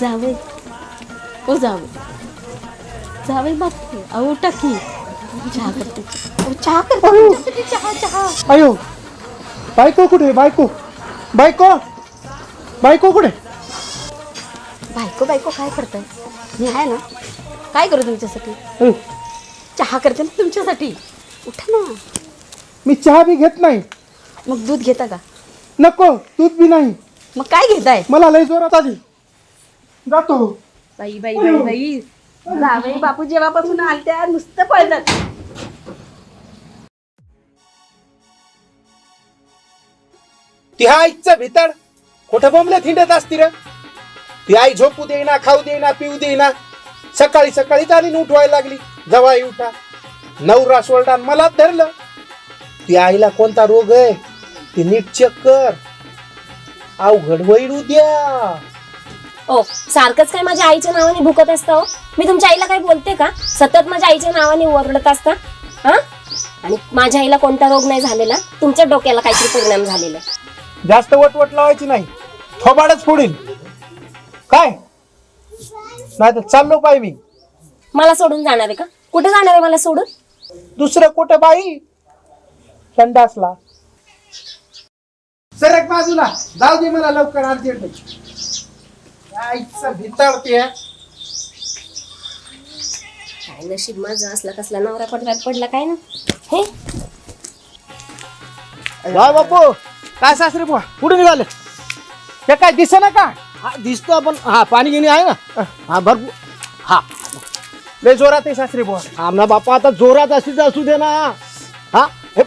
जाव ओ जावे जावे बापरे अहो उठा की. चहा करते. अहो, चहा करते. तुमच्यासाठी चहा चहा. अयो. बायको कुठे? बायको. बायको. बायको कुठे? बायको बायको काय करताय? मी आहे ना. काय करू तुमच्यासाठी? अयो, चहा करते ना तुमच्यासाठी. उठा ना. मी चहा बी घेत नाही. मग दूध घेता का? नको. दूध बी नाही. मग काय घेताय? मला लय जोरात आली. जातो. बाई बाई बाई बाई. जावे बापू जेव्हापासून आलत्या नुसतं पळतात. ती हा आईचं भितड. कुठं बोंबले थिंडत असती रे. ती आई झोपू देईना खाऊ देईना पिऊ देईना. सकाळी सकाळी चालीन उठवायला लागली. जवाई उठा. नवरा सोलटा मला धरलं. ती आईला कोणता रोग आहे? ती नीट चेक कर. अवघड वैड उद्या. ओ सारखंच काय माझ्या आईच्या नावाने भुकत असतं हो? मी तुमच्या आईला काय बोलते का? सतत माझ्या आईच्या नावाने ओरडत असता? हा? आणि माझ्या आईला कोणता रोग नाही झालेला? तुमच्या डोक्याला काहीतरी परिणाम झालेला जास्त वटवट लावायची नाही. थोबाडच फोडील काय? नाही तर चाललो पाय मी. मला सोडून जाणार आहे का? कुठे जाणार आहे मला सोडून? दुसरं कुठं बाई? संडासला. सरक बाजूला. जाऊ दे मला लवकर अर्जंट. आईचं भितावते काय नशीब माझं असला कसला नवरा पडला पडला काय ना? हे? काय बापू काय सासरे बुवा? कुठे निघाले? हे काय दिसे ना का? हा दिसतो आपण. हा पाणी गिणी आहे ना? हा भरपूर हा. लय जोरात आहे सासरे बुवा. आमना बापा आता जोरात तर असू दे ना. हा हे,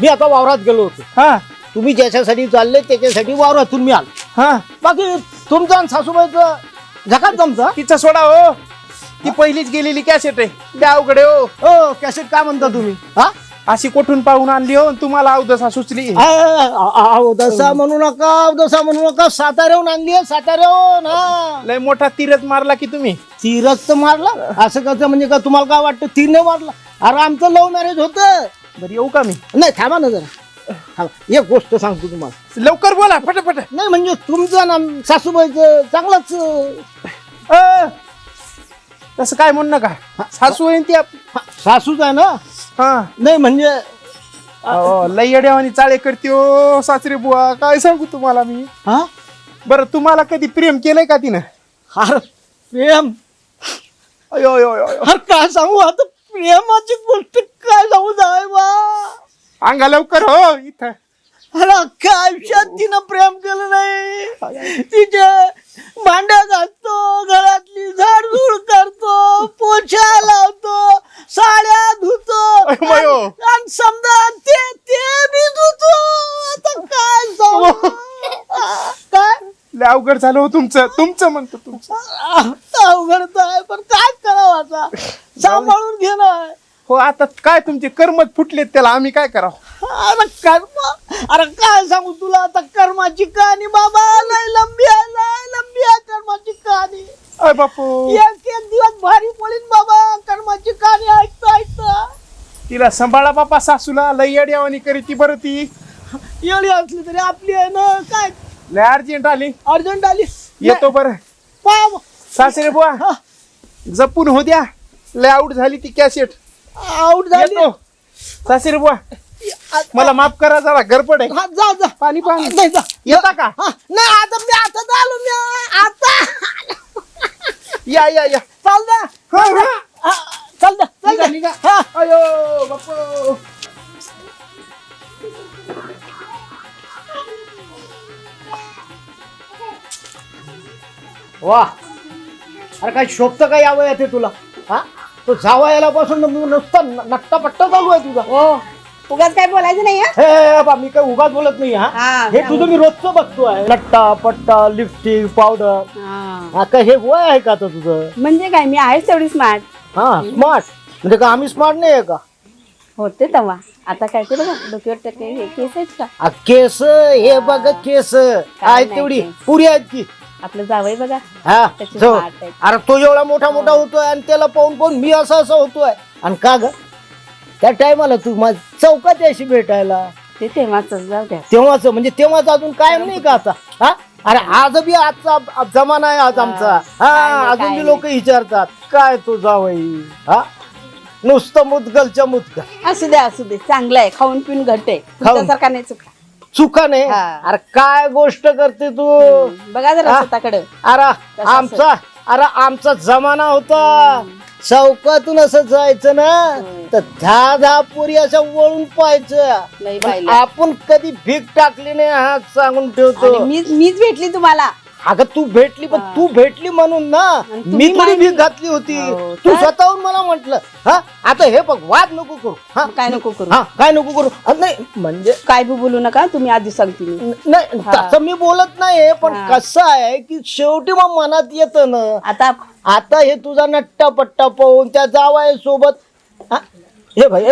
मी आता वावरात गेलो होतो. हा. तुम्ही ज्याच्यासाठी चालले त्याच्यासाठी वावरातून मी आलो हा. बाकी तुमचं आणि सासूबाईचं झकात जमतं? तिचं सोडा हो. ती पहिलीच गेलेली कॅसेट आहे. त्या अवघडे हो. हो कॅसेट काय म्हणता तुम्ही? हा? अशी कुठून पाहून आणली हो आणि तुम्हाला अवदसा सुचली. अवदसा म्हणू नका अवदसा म्हणू नका. साताऱ्याहून आणली आहे साताऱ्याहून हा. लय मोठा तीरच मारला की तुम्ही? तीरच तर मारला? असं कसं म्हणजे का तुम्हाला काय वाटतं? तीरने मारला. अरे आमचं लव्ह मॅरेज होतं. बरं येऊ का मी? नाही थांबा ना जरा. थांबा एक गोष्ट सांगतो तुम्हाला. लवकर बोला फटाफट. नाही म्हणजे तुमचं ना सासूबाईचं चांगलंच अ, तसं काय म्हणू नका. सासू आहे ती आप- हा, सासूच आहे ना? हा. नाही म्हणजे अहो, येड्यावानी चाळे करते हो सासरे बुवा. काय सांगू तुम्हाला मी? हा? बरं तुम्हाला कधी प्रेम केलंय का तिनं? अरे प्रेम? अयो अयो अयो, अयो. अरे काय सांगू? आता प्रेमाची गोष्ट काय सांगू जाय बा. अंगा लवकर हो इथं. अरे अख्ख्या आयुष्यात तिनं प्रेम केलं नाही. तिचे भांड्या घालतो घरातली झाडझूड करतो पोछा लावतो साड्या धुतो. आणि आणि समजा ते ते बी धुतो. आता काय सांगू काय? लय अवघड झालं हो तुमचं. तुमचं म्हणतो तुमचं. अवघड आहे पण काय करावं आता? सांभाळून घेणं हो आता काय तुमचे कर्मच फुटलेत त्याला? आम्ही काय करावं? अरे कर्म? अरे काय सांगू तुला? आता कर्माची कहाणी बाबा लय लंबी आहे लय लंबी आहे कर्माची कहाणी. अय बापू. एक एक दिवस भारी पडीन बाबा कर्माची कहाणी ऐकता ऐकता. तिला सांभाळा बापा सासूला लय येड्यावानी करी ती बरं ती. एवढी असली तरी आपली आहे ना काय? लय अर्जंट आली. अर्जंट आली. येतो बरं. पाव. सासरे बुवा जपून हो द्या. लय आऊट झाली ती कॅसेट आउट झाली. येतो. सासरे बुवा मला माफ करा जरा गडबड आहे. हा, जा जा. पाणी पाणी नाही जा. येता का? हा, नाही आता मी आता आलो मी आता या या या. चाल ना. हा, हा. हा, चल ना चल निघा, ना. निघा. हा. अयो बापू वा. अरे काय शोभतं काय यावं येते तुला? हा? तो जावा याला पासून नुसता नट्टा पट्टा चालू आहे तुझा. हो. उगाच काय बोलायचं नाही हं? हे बा मी काय उगाच बोलत नाही हा? हा, हे तुझं मी रोजचं बघतोय. नट्टा पट्टा लिपस्टिक पावडर हा. हा काय हे वय आहे का आता तुझं? म्हणजे काय मी आहेच तेवढी स्मार्ट हा स्मार्ट म्हणजे का आम्ही स्मार्ट नाही आहे का? होते तेव्हा. आता काय ते बघा डोक्यावर टक्के केस आहेत का? आ, केस हे बघ केस. आहेत नाही तेवढी. केस. पुरी आहेत की? आपलं जावई बघा. हा त्याचे जो. अरे तो एवढा मोठा मोठा होतोय आणि त्याला पाहून पाहून मी असं असं होतोय. आणि का ग? त्या टायमाला तू माझ चौकात याशी भेटायला. ते तेव्हाच जाऊ द्या. तेव्हाच म्हणजे तेव्हाच अजून कायम नाही का आता? हा? अरे आज बी आजचा अब- जमाना आहे आज आमचा. हा नाही, अजून काय बी लोक विचारतात काय तो जावई? हा? नुसतं मुदगलच्या मुदगल. असू दे असू दे. चांगलं आहे. खाऊन पिऊन घट आहे. तुमच्यासारखा नाही चुका चुका नाही. हा. अरे काय गोष्ट करते तू? बघा जरा हा? स्वतःकडे. अरे आमचा अरे आमचा जमाना होता. चौकातून असं जायचं ना. तर दहा दहा पुरी असं वळून पाहायचं. नाही पाहिलं. आपण कधी भीक टाकली नाही हा सांगून ठेवतो. आणि मीच मीच भेटली तुम्हाला. अगं तू भेटली पण. तू भेटली म्हणून ना आणि तुम्ही मी थोडी. भीक घातली होती हो, तू तर? स्वतःहून मला म्हंटल हा आता हे बघ वाद नको करू हा काय नको करू हा काय नको करू नाही म्हणजे काय बी बोलू नका तुम्ही आधी सांगते मी न- नाही हा. तसं मी बोलत नाही पण हा. कसं आहे की शेवटी मग मनात येतं ना आता आता हे तुझा नट्टा पट्टा पाहून त्या जावाय सोबत हा? हे भाई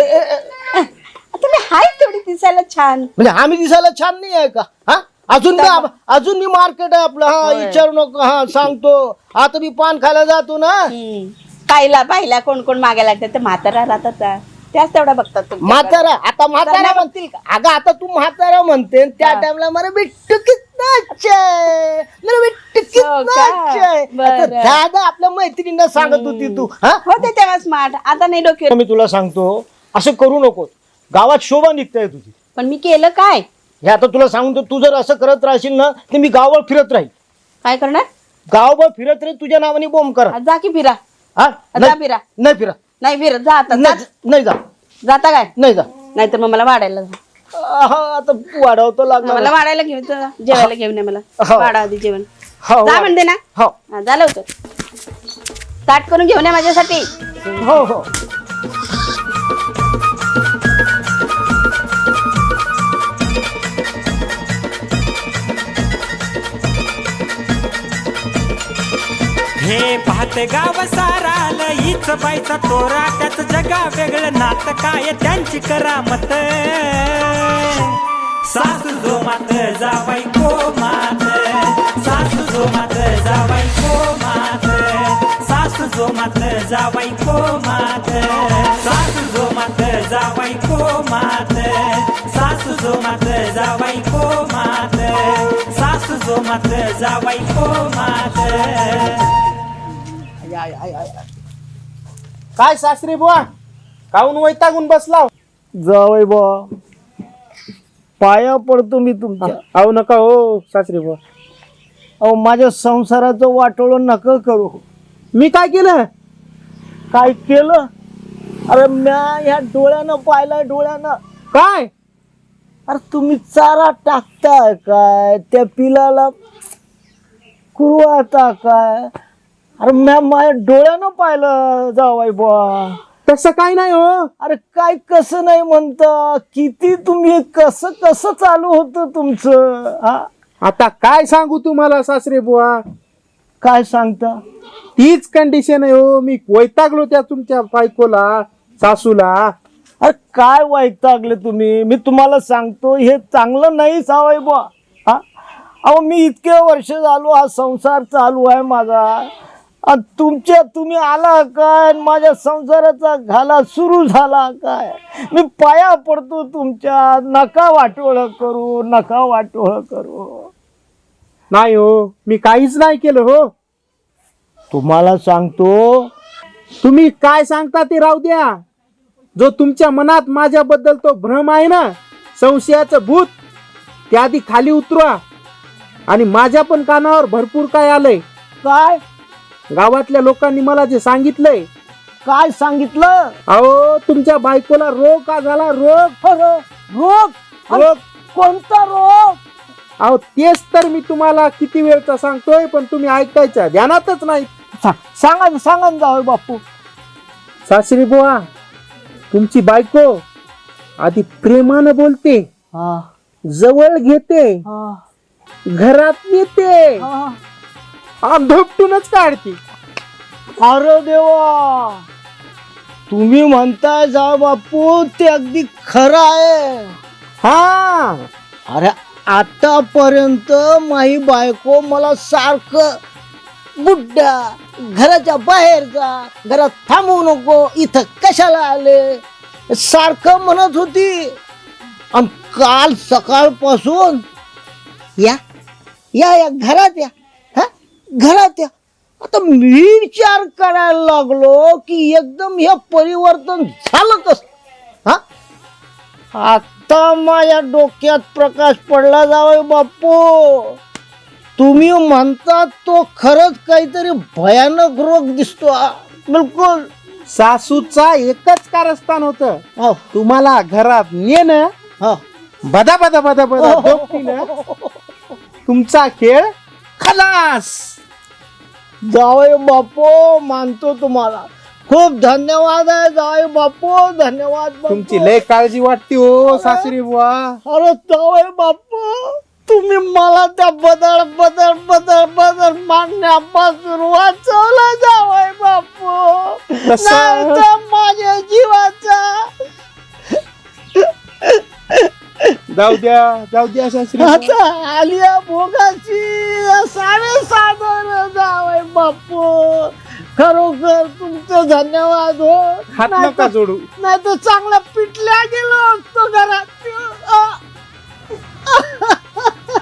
मी हाय तेवढी दिसायला छान म्हणजे आम्ही दिसायला छान नाही आहे का हा अजून मी आप- अजून मी मार्केट आहे आपलं हा होय. विचारू नको हा सांगतो आता मी पान खायला जातो ना हम्म. पाहिला पाहिला कोण कोण मागायला लागतात ते म्हातारा राहतात त्या. त्याच तेवढ्या बघतात तुमच्याकडे. म्हातारा आता म्हातारा त्यांना म्हणतील का अगं आता तू म्हातारा म्हणते आणि त्या हा. टाइमला मला बिट्टू कितना अच्छा है मेरा बिट्टू हो कितना का? अच्छा है आता बरं. दादा आपल्या मैत्रिणींना सांगत होती तू हा होते तेव्हा स्मार्ट आता नाही डोक्यावर मी तुला सांगतो असं करू नको गावात शोभा निघताय तुझी पण मी केलं काय हे आता तुला सांगतो तू जर असं करत राहशील ना तर मी गावावर फिरत राहील. काय करणार? गावभर फिरत राहील तुझ्या नावाने बोंब करा. जा की फिरा. हा? जा नाही फिरा. नाही फिरा. नाही फिरत जा आता जा. नाही नाही जा. जाता काय? नाही जा. नाहीतर मग मला वाढायला जा. हा आता वाढवतो लागणार. मला वाढायला घेऊन जा. जेवायला घेऊन ये मला. हो. वाढा आधी जेवण. हो जा म्हणते ना. हो. हा, झालं होतं ताट करून घेऊन ये माझ्यासाठी. हो हो. हे पाहत गाव सारा लईच बाईचा तोरा त्याच जगा वेगळं नात काय त्यांची करामत. सासू जो मात जावाई को मात. सासू जो मात जावाई को मात. सासू जो मात जावाई को मात. सासू जो मात जावाई को मात. सासू जो मात जावाई को मात. सासू जो मात जावाई को मात. आय, आय, आय, आय. काय सासरे बुवा? काऊन वैतागून बसला जावय बा पाया पडतो मी तुमच्या. अहो नका हो सासरे बुवा. अहो माझ्या संसाराचं वाटोळं नका करू. मी काय केलं? काय केलं? अरे म्या ह्या डोळ्यानं पाहिलं डोळ्यानं. काय? अरे तुम्ही चारा टाकताय काय? त्या पिलाला कुरवाता काय? अरे म्या माझ्या डोळ्यानं पाहिलं जावाय बुवा. तसं काय नाही हो. अरे काय कसं नाही म्हणता. किती तुम्ही कसं कसं चालू होतं तुमचं? हा? आता काय सांगू तुम्हाला सासरे बुवा? काय सांगता? तीच कंडिशन आहे हो. मी वैतागलो त्या तुमच्या बायकोला सासूला. अरे काय वैतागले तुम्ही? मी तुम्हाला सांगतो हे चांगलं नाही सावय बुवा. हा? अहो मी इतके वर्ष झालो हा संसार चालू आहे माझा. आणि तुमच्या तुम्ही आला काय? आणि माझ्या संसाराचा घाला सुरू झाला काय? मी पाया पडतो तुमच्या. नका वाटोळ करू नका वाटोळ करू. नाही हो मी काहीच नाही केलं हो. तुम्हाला सांगतो तुम्ही काय सांगता ते राहू द्या. जो तुमच्या मनात माझ्याबद्दल तो भ्रम आहे ना संशयाचं भूत ते आधी खाली उतरवा. आणि माझ्या पण कानावर भरपूर काय आलंय. काय? गावातल्या लोकांनी मला जे सांगितलंय. काय सांगितलं? अहो तुमच्या बायकोला रोग का झाला? रोग? अरे, रोग? रोग? कोणता रोग? अहो तेच तर मी तुम्हाला किती वेळचा सांगतोय पण तुम्ही ऐकायच्या ध्यानातच नाही. सा- सांगा ना सांगा ना जावई बापू सासरी बुवा तुमची बायको आधी प्रेमानं बोलते हा. जवळ घेते हा. घरात येते हा. हा धोपटूनच काढते. अरे देवा! तुम्ही म्हणताय जा बापू ते अगदी खरं आहे. हा. अरे आतापर्यंत माही बायको मला सारखं बुड्ढा घराच्या बाहेर जा घरात थांबू नको इथं कशाला आले? सारखं म्हणत होती. आणि काल सकाळपासून या या या घरात या. घरात या आता मी विचार करायला लागलो की एकदम हे परिवर्तन झालं कस हा? आता माझ्या डोक्यात प्रकाश पडला जावं बापू. तुम्ही म्हणता तो खरंच काहीतरी भयानक रोग दिसतो. बिलकुल. सासूचा एकच कारस्थान होतं. हो. तुम्हाला घरात नेणं हो. बदा बदा बदा बदा तुमचा खेळ खलास. जावई बापू मानतो तुम्हाला. खूप धन्यवाद आहे जावई बापू धन्यवाद बापू. तुमची लय काळजी वाटते हो सासरी बुवा. अरे जावई बापू तुम्ही मला त्या बदल बदल बदल बदल मानण्यापासून वाचवलं जावई बापू. तसं- नाही तर माझ्या जीवाचा. जाऊ द्या जाऊ द्या सासरी आता आलिया भोगाची जावई बापू. खरोखर तुमचं धन्यवाद हो. हात नका जोडू. नाही तर चांगला पिटल्या गेलो असतो घरात.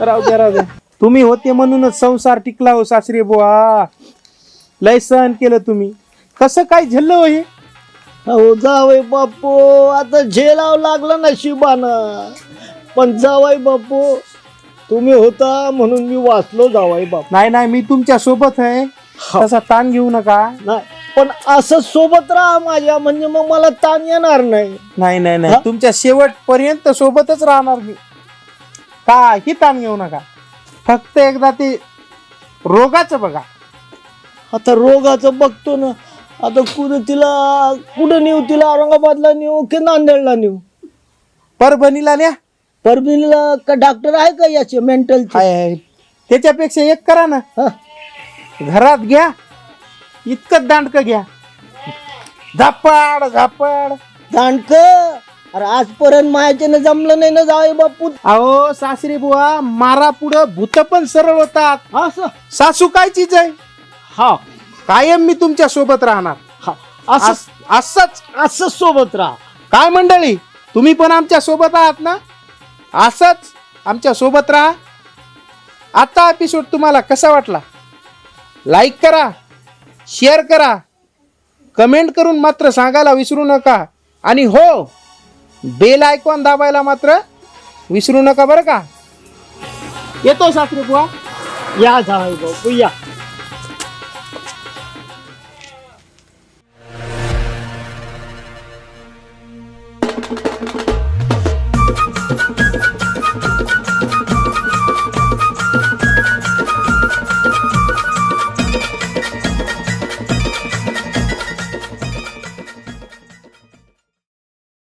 राहू द्या राहू द्या. तुम्ही होते म्हणूनच संसार टिकला हो सासरी बुवा. लय सहन केलं तुम्ही. कसं काय झल्लं हो हे? हो जावई बापू आता झेलाव लागलं नशिबानं. पण जावई बापू तुम्ही होता म्हणून मी वाचलो जावई बापू. नाही नाही मी तुमच्यासोबत आहे. तसा ताण घेऊ नका. नाही पण असं सोबत राहा माझ्या म्हणजे मग मला ताण येणार नाही. नाही नाही नाही. हा? तुमच्या शेवट पर्यंत सोबतच राहणार मी. काही ताण घेऊ नका. फक्त एकदा ते रोगाचं बघा. आता रोगाचं बघतो ना. आता कुठं तिला कुठं नेऊ? तिला औरंगाबादला नेऊ की नांदेडला नेऊ? परभणीला न्या. परभणीला का डॉक्टर आहे का याचे मेंटल हाय, हाय. त्याच्यापेक्षा एक करा ना. घरात घ्या इतकं दांडक घ्या. झापाड झापाड. दांडक? अरे आजपर्यंत मायाच्यानं जमलं नाही ना जावे बापू. अहो सासरी बुवा मारा पुढं भूत पण सरळ होतात. असं? सासू काय चीज आहे हा. कायम मी तुमच्यासोबत राहणार. हा. असं? अस- असंच. असं सोबत राहा. काय मंडळी तुम्ही पण आमच्यासोबत आहात ना? असंच आमच्यासोबत राहा. आता एपिसोड तुम्हाला कसा वाटला? लाईक करा शेअर करा. कमेंट करून मात्र सांगायला विसरू नका. आणि हो बेल आयकॉन दाबायला मात्र विसरू नका बरं का? येतो सासरे बुवा या जावे या.